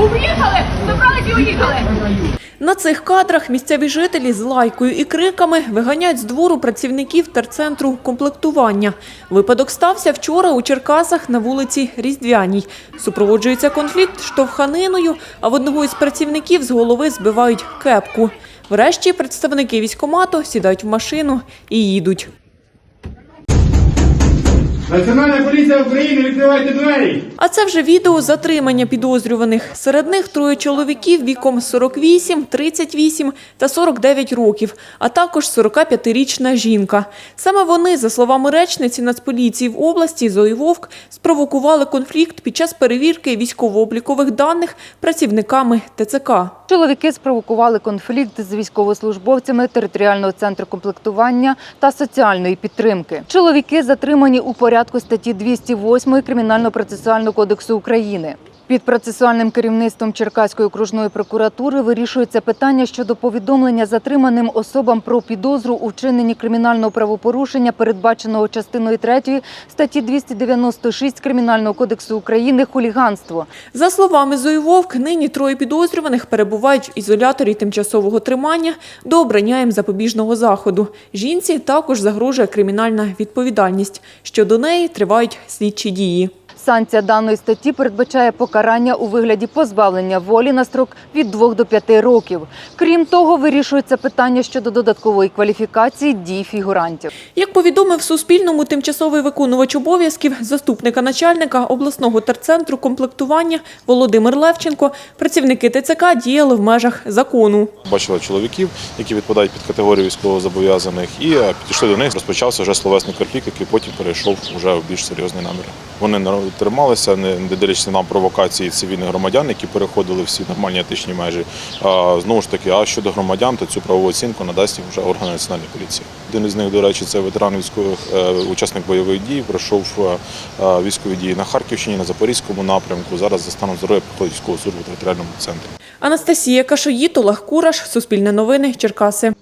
Уїхали! Забрались і уїхали! На цих кадрах місцеві жителі з лайкою і криками виганяють з двору працівників терцентру комплектування. Випадок стався вчора у Черкасах на вулиці Різдвяній. Супроводжується конфлікт штовханиною, а в одного із працівників з голови збивають кепку. Врешті представники військомату сідають в машину і їдуть. Національна поліція України, відкривайте двері! А це вже відео затримання підозрюваних. Серед них троє чоловіків віком 48, 38 та 49 років, а також 45-річна жінка. Саме вони, за словами речниці Нацполіції в області Зої Вовк, спровокували конфлікт під час перевірки військово-облікових даних працівниками ТЦК. Чоловіки спровокували конфлікт з військовослужбовцями територіального центру комплектування та соціальної підтримки. Чоловіки затримані у порядку статті 208 Кримінально-процесуального кодексу України. Під процесуальним керівництвом Черкаської окружної прокуратури вирішується питання щодо повідомлення затриманим особам про підозру у вчиненні кримінального правопорушення, передбаченого частиною 3 статті 296 Кримінального кодексу України хуліганство. За словами Зої Вовк, нині троє підозрюваних перебувають в ізоляторі тимчасового тримання до обрання їм запобіжного заходу. Жінці також загрожує кримінальна відповідальність. Щодо неї тривають слідчі дії. Санкція даної статті передбачає покарання у вигляді позбавлення волі на строк від 2 до 5 років. Крім того, вирішується питання щодо додаткової кваліфікації дій фігурантів. Як повідомив Суспільному тимчасовий виконувач обов'язків заступника начальника обласного терцентру комплектування Володимир Левченко, працівники ТЦК діяли в межах закону. Бачили чоловіків, які відпадають під категорію військовозобов'язаних, і підійшли до них. Розпочався вже словесний конфлікт, який потім перейшов вже в більш серйозний намір. Вони трималися, не дивлячись на провокації цивільних громадян, які переходили всі нормальні етичні межі. А знову ж таки, а щодо громадян, то цю правову оцінку надасть їм вже органи національної поліції. Один із них, до речі, це ветеран військових е, учасник бойових дій. Пройшов е, е, військові дії на Харківщині, на Запорізькому напрямку. Зараз за станом здоров'я проходить військову службу в територіальному центрі. Анастасія Кашоїд, Олег Кураш, Суспільне новини, Черкаси.